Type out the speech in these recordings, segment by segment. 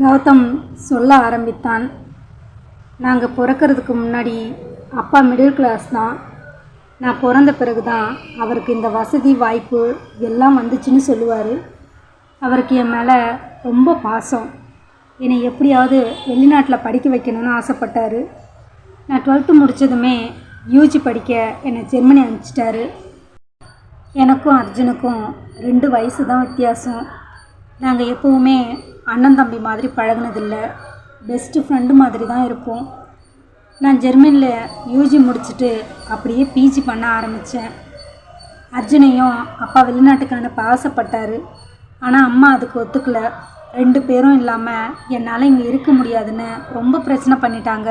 கௌதம் சொல்ல ஆரம்பித்தான். நாங்கள் பிறக்கறதுக்கு முன்னாடி அப்பா மிடில் கிளாஸ் தான். நான் பிறந்த பிறகு தான் அவருக்கு இந்த வசதி வாய்ப்பு எல்லாம் வந்துச்சுன்னு சொல்லுவார். அவருக்கு என் மேலே ரொம்ப பாசம். என்னை எப்படியாவது வெளிநாட்டில் படிக்க வைக்கணும்னு ஆசைப்பட்டாரு. நான் டுவெல்த்து முடித்ததுமே யூஜி படிக்க என்னை ஜெர்மனி அனுப்பிச்சிட்டாரு. எனக்கும் அர்ஜுனுக்கும் ரெண்டு வயசு தான் வித்தியாசம். நாங்கள் எப்போவுமே அண்ணன் தம்பி மாதிரி பழகுனதில்ல. பெஸ்ட்டு ஃப்ரெண்டு மாதிரி தான் இருப்போம். நான் ஜெர்மனியில் யூஜி முடிச்சுட்டு அப்படியே பிஜி பண்ண ஆரம்பித்தேன் அர்ஜுனையும் அப்பா வெளிநாட்டுக்கு அனுப்ப ஆனால் அம்மா அதுக்கு ஒத்துக்கல. ரெண்டு பேரும் இல்லாமல் என்னால் இங்கே இருக்க முடியாதுன்னு ரொம்ப பிரச்சனை பண்ணிட்டாங்க.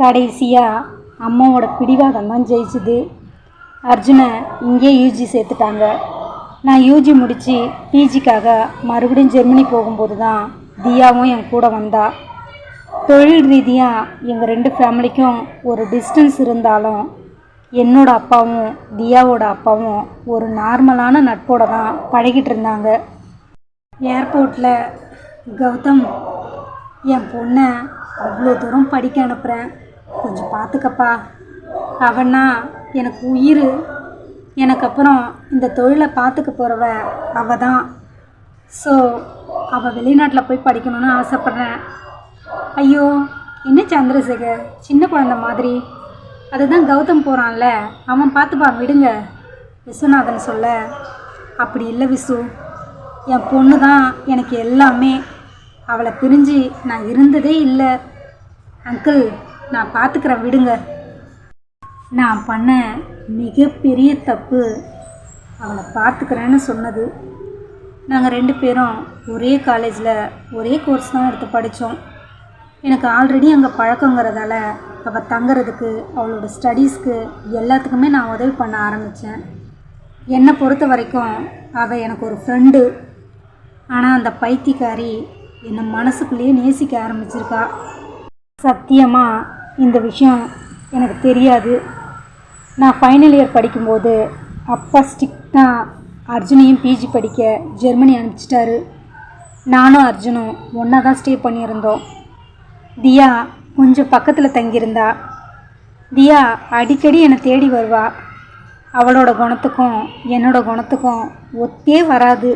கடைசியாக அம்மாவோட பிடிவாதம் தான் ஜெயிச்சுது. அர்ஜுனை இங்கே யூஜி சேர்த்துட்டாங்க. நான் யூஜி முடித்து பிஜிக்காக மறுபடியும் ஜெர்மனி போகும்போது தான் தியாவும் என் கூட வந்தா. தொழில் ரீதியாக எங்கள் ரெண்டு ஃபேமிலிக்கும் ஒரு டிஸ்டன்ஸ் இருந்தாலும் என்னோட அப்பாவும் தியாவோட அப்பாவும் ஒரு நார்மலான நட்போட தான் பழகிட்டு இருந்தாங்க. ஏர்போர்ட்டில் கௌதம் என் பொண்ணை அவ்வளோ தூரம் படிக்க அனுப்புகிறேன் கொஞ்சம் பார்த்துக்கப்பா. அவன்னா எனக்கு உயிர். எனக்கு அப்புறம் இந்த தொழிலை பார்த்துக்க போகிறவ அவ தான் ஸோ அவள் வெளிநாட்டில் போய் படிக்கணும்னு ஆசைப்பட்றேன். ஐயோ என்ன சந்திரசேகர்? சின்ன குழந்த மாதிரி. அதுதான் கௌதம் போகிறான்ல அவன் பார்த்துப்பான் விடுங்க. விஸ்வநாதன் சொல்ல. அப்படி இல்லை விசு. என் பொண்ணு தான் எனக்கு எல்லாமே. அவளை பிரிஞ்சு நான் இருந்ததே இல்லை. அங்கிள் நான் பார்த்துக்கிறேன் விடுங்க. நான் பண்ண மிகப்பெரிய தப்பு அவளை பார்த்துக்கிறேன்னு சொன்னது. நாங்கள் ரெண்டு பேரும் ஒரே காலேஜில் ஒரே கோர்ஸ் தான் எடுத்து படித்தோம் எனக்கு ஆல்ரெடி அங்கே பழக்கங்கிறதால அவள் தங்குறதுக்கு அவளோட ஸ்டடீஸ்க்கு எல்லாத்துக்குமே நான் உதவி பண்ண ஆரம்பித்தேன் என்னை பொறுத்த வரைக்கும் அவள் எனக்கு ஒரு ஃப்ரெண்டு ஆனால் அந்த பைத்தியக்காரி என்னை மனசுக்குள்ளேயே நேசிக்க ஆரம்பிச்சிருக்கா. சத்தியமாக இந்த விஷயம் எனக்கு தெரியாது. நான் ஃபைனல் இயர் படிக்கும்போது அப்பா ஸ்ட்ரிக்டாக அர்ஜுனையும் பிஜி படிக்க ஜெர்மனி அனுப்பிச்சிட்டாரு. நானும் அர்ஜுனும் ஒன்றா தான் ஸ்டே பண்ணியிருந்தோம். தியா கொஞ்சம் பக்கத்தில் தங்கியிருந்தா. தியா அடிக்கடி என்னை தேடி வருவா. அவளோட குணத்துக்கும் என்னோட குணத்துக்கும் ஒத்தே வராது.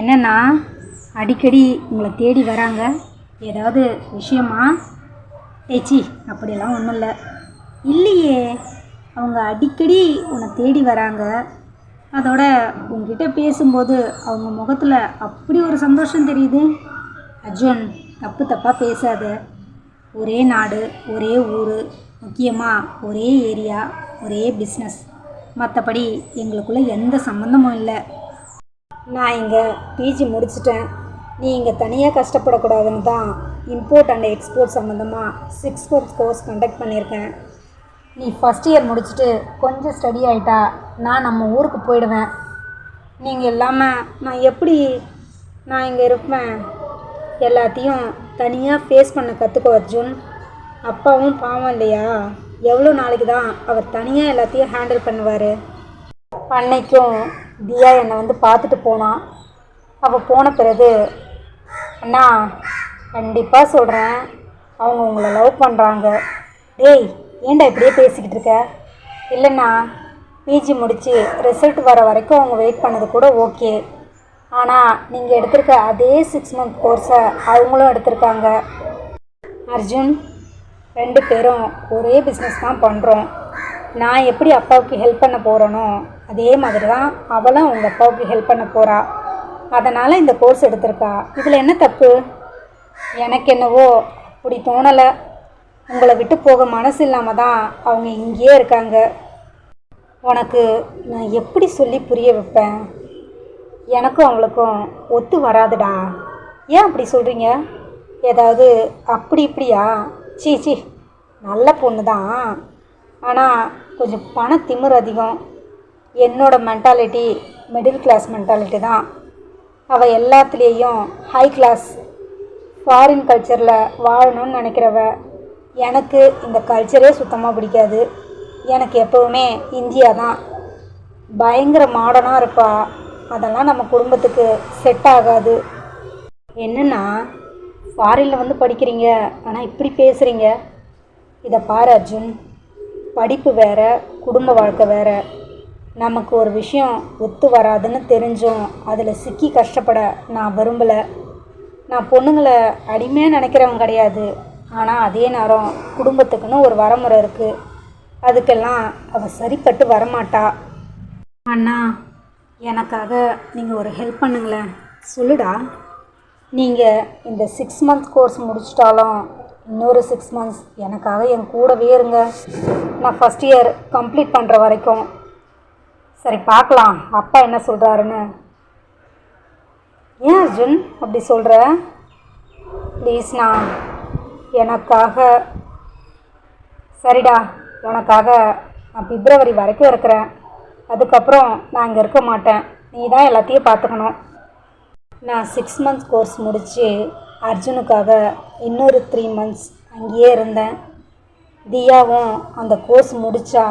என்னன்னா அடிக்கடி உங்களை தேடி வராங்க. ஏதாவது விஷயமா? ஏச்சி அப்படியெல்லாம் ஒன்றும் இல்லை. இல்லையே. அவங்க அடிக்கடி உன்னை தேடி வராங்க. அதோட உங்ககிட்ட பேசும்போது அவங்க முகத்தில் அப்படி ஒரு சந்தோஷம் தெரியுது. அர்ஜுன் தப்பு தப்பாக பேசாத. ஒரே நாடு ஒரே ஊர் முக்கியமாக ஒரே ஏரியா ஒரே பிஸ்னஸ் மற்றபடி எங்களுக்குள்ளே எந்த சம்மந்தமும் இல்லை. நான் இங்கே பிஜி முடிச்சிட்டேன். நீ இங்கே தனியாக கஷ்டப்படக்கூடாதுன்னு தான் இம்போர்ட் அண்ட் எக்ஸ்போர்ட் சம்மந்தமாக சிக்ஸ் மந்த்ஸ் கோர்ஸ் கண்டக்ட் பண்ணியிருக்கேன். நீ ஃபஸ்ட் இயர் முடிச்சுட்டு கொஞ்சம் ஸ்டடி ஆகிட்டா நான் நம்ம ஊருக்கு போயிடுவேன். நீங்கள் இல்லாமல் நான் எப்படி நான் இங்கே இருப்பேன்? எல்லாத்தையும் தனியாக ஃபேஸ் பண்ண கற்றுக்கோ அர்ஜுன். அப்பாவும் பாவம் இல்லையா? எவ்வளோ நாளைக்கு தான் அவர் தனியாக எல்லாத்தையும் ஹேண்டில் பண்ணுவார்? அன்னைக்கும் தியா என்னை வந்து பார்த்துட்டு போனான். அவள் போன பிறகு அண்ணா கண்டிப்பாக சொல்கிறேன் அவங்க உங்களை லவ் பண்ணுறாங்க டேய் ஏண்டா இப்படியே பேசிக்கிட்டு இருக்க? இல்லைண்ணா பிஜி முடித்து ரிசல்ட் வர வரைக்கும் அவங்க வெயிட் பண்ணது கூட ஓகே ஆனால் நீங்கள் எடுத்திருக்க அதே சிக்ஸ் மந்த் கோர்ஸை அவங்களும் எடுத்திருக்காங்க. அர்ஜுன் ரெண்டு பேரும் ஒரே பிஸ்னஸ் தான் பண்ணுறோம் நான் எப்படி அப்பாவுக்கு ஹெல்ப் பண்ண போகிறேனோ அதே மாதிரி தான் அவளும் அவங்க அப்பாவுக்கு ஹெல்ப் பண்ண போகிறா அதனால் இந்த கோர்ஸ் எடுத்திருக்கா. இதில் என்ன தப்பு? எனக்கு என்னவோ அப்படி தோணலை. உங்களை விட்டு போக மனசு இல்லாமல் தான் அவங்க இங்கேயே இருக்காங்க. உனக்கு நான் எப்படி சொல்லி புரிய வைப்பேன்? எனக்கும் அவங்களுக்கும் ஒத்து வராதுடா. ஏன் அப்படி சொல்கிறீங்க ஏதாவது அப்படி இப்படியா? சீ சீ நல்ல பொண்ணு தான். ஆனால் கொஞ்சம் பண திமிர் அதிகம். என்னோடய மென்டாலிட்டி மிடில் கிளாஸ் மென்டாலிட்டி தான். அவள் எல்லாத்துலேயும் ஹை கிளாஸ் ஃபாரின் கல்ச்சரில் வாழணும்னு நினைக்கிறவ எனக்கு இந்த கல்ச்சரே சுத்தமாக பிடிக்காது. எனக்கு எப்போவுமே இந்தியா தான். பயங்கர மாடனாக இருப்பா. அதெல்லாம் நம்ம குடும்பத்துக்கு செட் ஆகாது. என்னென்னா ஃபாரினில் வந்து படிக்கிறீங்க. ஆனால் இப்படி பேசுகிறீங்க இதை பாரு அர்ஜுன். படிப்பு வேற குடும்ப வாழ்க்கை வேற. நமக்கு ஒரு விஷயம் ஒத்து வராதுன்னு தெரிஞ்சும் அதில் சிக்கி கஷ்டப்பட நான் விரும்பலை. நான் பொண்ணுங்களை அடிமையாக நினைக்கிறவன் கிடையாது. ஆனால் அதே நேரம் குடும்பத்துக்குன்னு ஒரு வரமுறை இருக்குது அதுக்கெல்லாம் அவள் சரிப்பட்டு வரமாட்டா. அண்ணா எனக்காக நீங்கள் ஒரு ஹெல்ப் பண்ணுங்களேன். சொல்லுடா. நீங்கள் இந்த சிக்ஸ் மந்த் கோர்ஸ் முடிச்சிட்டாலும் இன்னொரு சிக்ஸ் மந்த்ஸ் எனக்காக என் கூடவே இருங்க. நான் ஃபஸ்ட் இயர் கம்ப்ளீட் பண்ணுற வரைக்கும். சரி பார்க்கலாம். அப்பா என்ன சொல்கிறாருன்னு ஏன் அர்ஜுன் அப்படி சொல்கிற ப்ளீஸ்ண்ணா எனக்காக சரிடா உனக்காக நான் பிப்ரவரி வரைக்கும் இருக்கிறேன். அதுக்கப்புறம் நான் இங்கே இருக்க மாட்டேன். நீ தான் எல்லாத்தையும் பார்த்துக்கணும். நான் சிக்ஸ் மந்த்ஸ் கோர்ஸ் முடித்து அர்ஜுனுக்காக இன்னொரு த்ரீ மந்த்ஸ் அங்கேயே இருந்தேன். தியாவும் அந்த கோர்ஸ் முடித்தா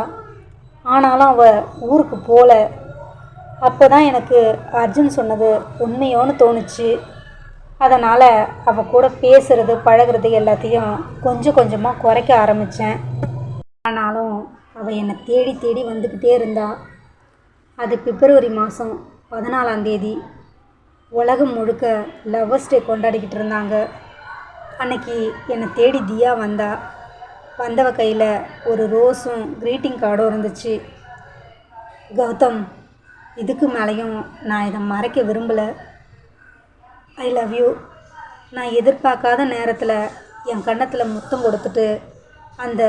ஆனாலும் அவள் ஊருக்கு போகல அப்போ தான் எனக்கு அர்ஜுன் சொன்னது உண்மையோன்னு தோணுச்சு. அதனால் அவள் கூட பேசுகிறது பழகுறது எல்லாத்தையும் கொஞ்சம் கொஞ்சமாக குறைக்க ஆரம்பித்தேன் ஆனாலும் அவள் என்னை தேடி தேடி வந்துக்கிட்டே இருந்தா. அது பிப்ரவரி மாதம் பதினாலாம் தேதி உலகம் முழுக்க லவ்வர்ஸ் டே கொண்டாடிக்கிட்டு இருந்தாங்க. அன்னைக்கு என்னை தேடி தியா வந்தா. வந்தவ கையில் ஒரு ரோஸும் க்ரீட்டிங் கார்டும் இருந்துச்சு. கௌதம் இதுக்கு மேலேயும் நான் இதை மறைக்க விரும்பலை. ஐ லவ் யூ நான் எதிர்பார்க்காத நேரத்தில் என் கன்னத்தில் முத்தம் கொடுத்துட்டு அந்த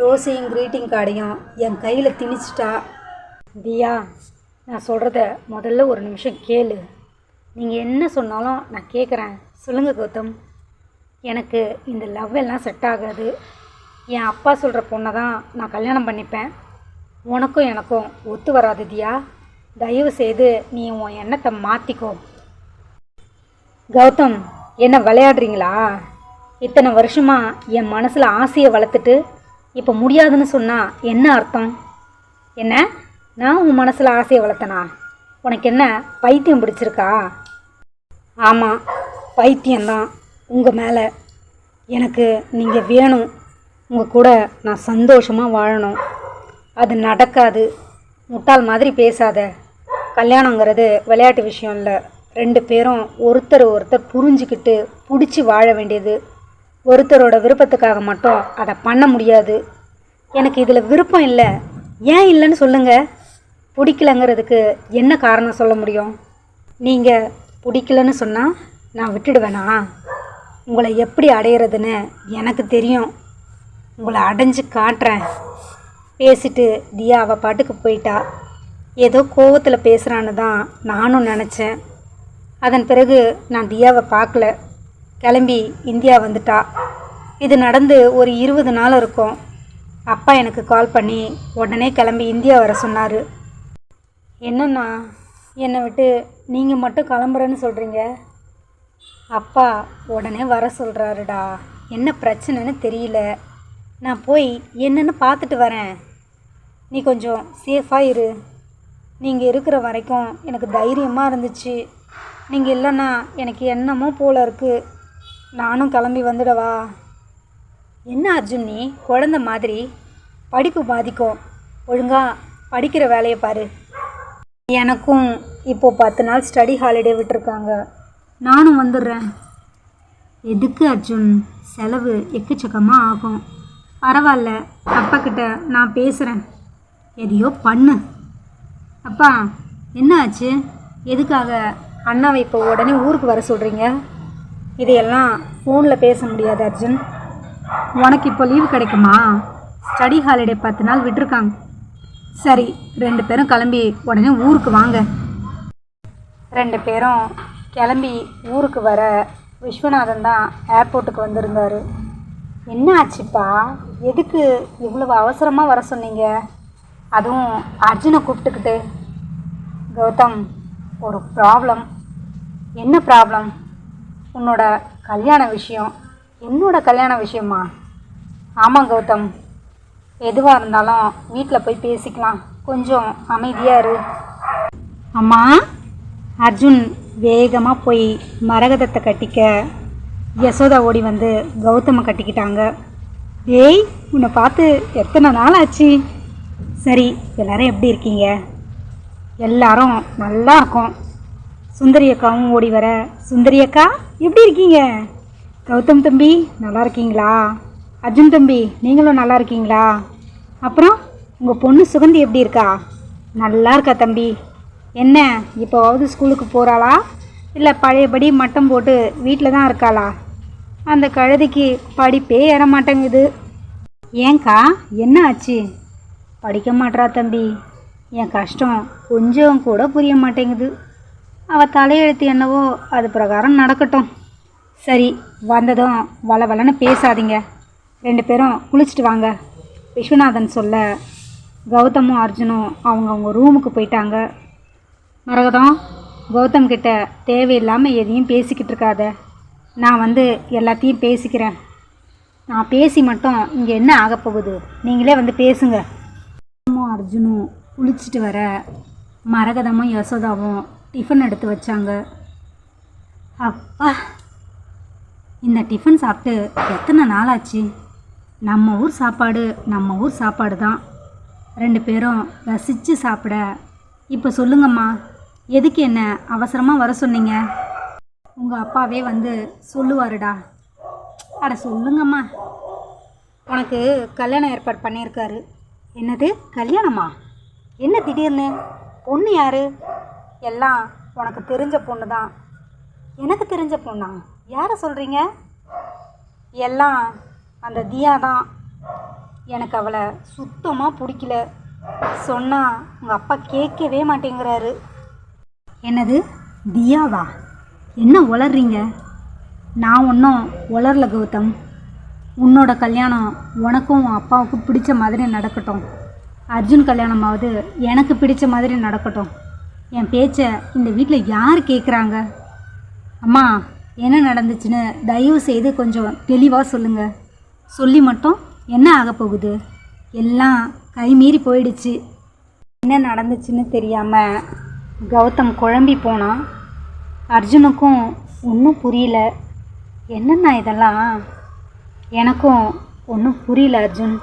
ரோஸையும் க்ரீட்டிங் கார்டையும் என் கையில் திணிச்சிட்டா. தியா நான் சொல்கிறத முதல்ல ஒரு நிமிஷம் கேளு. நீங்கள் என்ன சொன்னாலும் நான் கேட்குறேன் சொல்லுங்கள் கௌதம். எனக்கு இந்த லவ் எல்லாம் செட் ஆகாது. என் அப்பா சொல்கிற பொண்ணை தான் நான் கல்யாணம் பண்ணிப்பேன். உனக்கும் எனக்கும் ஒத்து வராது தியா. தயவு செய்து நீ உன் எண்ணத்தை மாற்றிக்கோ கௌதம் என்ன விளையாடுறீங்களா? இத்தனை வருஷமா என் மனசில் ஆசையை வளர்த்துட்டு இப்போ முடியாதுன்னு சொன்னால் என்ன அர்த்தம்? என்ன? நான் உன் மனசில் ஆசையை வளர்த்தனா? உனக்கு என்ன பைத்தியம் பிடிச்சிருக்கா? ஆமாம் பைத்தியம்தான் உங்கள் மேலே. எனக்கு நீங்கள் வேணும். உங்கள் கூட நான் சந்தோஷமாக வாழணும். அது நடக்காது. முட்டாள் மாதிரி பேசாத. கல்யாணங்கிறது விளையாட்டு விஷயம் இல்லை. ரெண்டு பேரும் ஒருத்தர் ஒருத்தர் புரிஞ்சுக்கிட்டு பிடிச்சி வாழ வேண்டியது. ஒருத்தரோட விருப்பத்துக்காக மட்டும் அதை பண்ண முடியாது. எனக்கு இதில் விருப்பம் இல்லை. ஏன் இல்லைன்னு சொல்லுங்கள் பிடிக்கலங்கிறதுக்கு என்ன காரணம் சொல்ல முடியும்? நீங்கள் பிடிக்கலன்னு சொன்னால் நான் விட்டுடுவேனா? உங்களை எப்படி அடையிறதுன்னு எனக்கு தெரியும். உங்களை அடைஞ்சு காட்டுறேன். பேசிட்டு தியா அவள் பாட்டுக்கு போயிட்டா. ஏதோ கோவத்தில் பேசுகிறான்னு தான் நானும் நினச்சேன். அதன் பிறகு நான் தியாவை பார்க்கல. கிளம்பி இந்தியா வந்துட்டா. இது நடந்து ஒரு இருபது நாள் இருக்கும். அப்பா எனக்கு கால் பண்ணி உடனே கிளம்பி இந்தியா வர சொன்னார். என்னண்ணா என்னை விட்டு நீங்கள் மட்டும் கிளம்புறேன்னு சொல்கிறீங்க அப்பா உடனே வர சொல்கிறாருடா என்ன பிரச்சனைன்னு தெரியல. நான் போய் என்னென்னு பார்த்துட்டு வரேன். நீ கொஞ்சம் சேஃபாக இரு. நீங்கள் இருக்கிற வரைக்கும் எனக்கு தைரியமாக இருந்துச்சு. நீங்கள் இல்லைண்ணா எனக்கு என்னமோ போல இருக்குது நானும் கிளம்பி வந்துடவா? என்ன அர்ஜுன் நீ? குழந்த மாதிரி. படிப்பு பாதிக்கும். ஒழுங்காக படிக்கிற வேலையை பாரு. எனக்கும் இப்போ பத்து நாள் ஸ்டடி ஹாலிடே விட்டுருக்காங்க. நானும் வந்துடுறேன். எதுக்கு அர்ஜுன்? செலவு எக்கச்சக்கமாக ஆகும். பரவாயில்ல அப்பா கிட்ட நான் பேசுகிறேன் எதையோ பண்ணு. அப்பா என்ன ஆச்சு? எதுக்காக அண்ணாவை இப்போ உடனே ஊருக்கு வர சொல்கிறீங்க இதையெல்லாம் ஃபோனில் பேச முடியாது அர்ஜுன். உனக்கு இப்போ லீவு கிடைக்குமா? ஸ்டடி ஹாலிடே பத்து நாள் விட்டுருக்காங்க. சரி ரெண்டு பேரும் கிளம்பி உடனே ஊருக்கு வாங்க. ரெண்டு பேரும் கிளம்பி ஊருக்கு வர விஸ்வநாதன் தான் ஏர்போர்ட்டுக்கு வந்திருந்தார். என்ன ஆச்சுப்பா? எதுக்கு இவ்வளவு அவசரமாக வர சொன்னீங்க? அதுவும் அர்ஜுனை கூப்பிட்டுக்கிட்டு. கௌதம் ஒரு ப்ராப்ளம் என்ன ப்ராப்ளம் உன்னோட கல்யாண விஷயம். என்னோட கல்யாண விஷயமா? ஆமாம் கௌதம். எதுவாக இருந்தாலும் வீட்டில் போய் பேசிக்கலாம். கொஞ்சம் அமைதியாக இரு. அம்மா அர்ஜுன் வேகமாக போய் மரகதத்தை கட்டிக்க யசோதா ஓடி வந்து கௌதமை கட்டிக்கிட்டாங்க. ஏய் உன்னை பார்த்து எத்தனை நாள் ஆச்சு? சரி எல்லாரும் எப்படி இருக்கீங்க? எல்லாரும் நல்லா இருக்கும். சுந்தரி அக்காவும் ஓடி வர. சுந்தரி அக்கா எப்படி இருக்கீங்க? கௌதம் தம்பி நல்லா இருக்கீங்களா? அர்ஜுன் தம்பி நீங்களும் நல்லா இருக்கீங்களா? அப்புறம் உங்கள் பொண்ணு சுகந்தி எப்படி இருக்கா? நல்லா இருக்கா தம்பி. என்ன இப்போவாவது ஸ்கூலுக்கு போகிறாளா இல்லை பழையபடி மட்டம் போட்டு வீட்டில் தான் இருக்காளா? அந்த கழுதிக்கு படிப்பே ஏற மாட்டேங்குது ஏங்க்கா என்ன ஆச்சு? படிக்க மாட்றா தம்பி. என் கஷ்டம் கொஞ்சம் கூட புரிய மாட்டேங்குது. அவள் தலையெழுத்து என்னவோ அது பிரகாரம் நடக்கட்டும். சரி வந்ததும் வள வளன்னு பேசாதீங்க. ரெண்டு பேரும் குளிச்சுட்டு வாங்க. விஸ்வநாதன் சொல்ல கௌதமும் அர்ஜுனும் அவங்க அவங்க ரூமுக்கு போயிட்டாங்க. மரகதம் கௌதம் கிட்ட தேவையில்லாமல் எதையும் பேசிக்கிட்டு இருக்காத. நான் வந்து எல்லாத்தையும் பேசிக்கிறேன். நான் பேசி மட்டும் இங்கே என்ன ஆகப்போகுது நீங்களே வந்து பேசுங்கள் அர்ஜுனும் குளிச்சுட்டு வர மரகதமும் யசோதாவும் டிஃபன் எடுத்து வச்சாங்க. அப்பா இந்த டிஃபன் சாப்பிட்டு எத்தனை நாள் ஆச்சு நம்ம ஊர் சாப்பாடு நம்ம ஊர் சாப்பாடு தான். ரெண்டு பேரும் ரசித்து சாப்பிட. இப்போ சொல்லுங்கம்மா எதுக்கு என்ன அவசரமாக வர சொன்னீங்க? உங்கள் அப்பாவே வந்து சொல்லுவாருடா. அட சொல்லுங்கம்மா. உனக்கு கல்யாணம் ஏற்பாடு பண்ணியிருக்காரு. என்னது கல்யாணமா? என்ன திடீர்னு? பொண்ணு யாரு? எல்லாம் உனக்கு தெரிஞ்ச பொண்ணு தான் எனக்கு தெரிஞ்ச பொண்ணா? யாரை சொல்கிறீங்க எல்லாம் அந்த தியா தான் எனக்கு அவளை சுத்தமாக பிடிக்கல. சொன்னால் உங்கள் அப்பா கேட்கவே மாட்டேங்கிறாரு. என்னது தியாவா? என்ன உளர்றீங்க நான் ஒன்றும் உளரல கௌதம். உன்னோட கல்யாணம் உனக்கும் உன் அப்பாவுக்கும் பிடிச்ச மாதிரி நடக்கட்டும். அர்ஜுன் கல்யாணமாவது எனக்கு பிடிச்ச மாதிரி நடக்கட்டும். என் பேச்சை இந்த வீட்டில் யார் கேட்குறாங்க அம்மா என்ன நடந்துச்சுன்னு தயவு செய்து கொஞ்சம் தெளிவாக சொல்லுங்கள் சொல்லி மட்டும் என்ன ஆக போகுது? எல்லாம் கைமீறி போயிடுச்சு. என்ன நடந்துச்சுன்னு தெரியாமல் கௌதம் குழம்பி போனான் அர்ஜுனுக்கும் ஒன்றும் புரியல. என்னென்ன இதெல்லாம்? எனக்கும் ஒன்றும் புரியல அர்ஜுன்.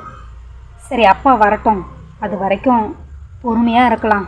சரி அப்பா வரட்டும். அது வரைக்கும் பொறுமையாக இருக்கலாம்.